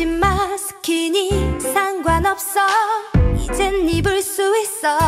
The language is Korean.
지마 스키니 상관없어. 이젠 입을 수 있어.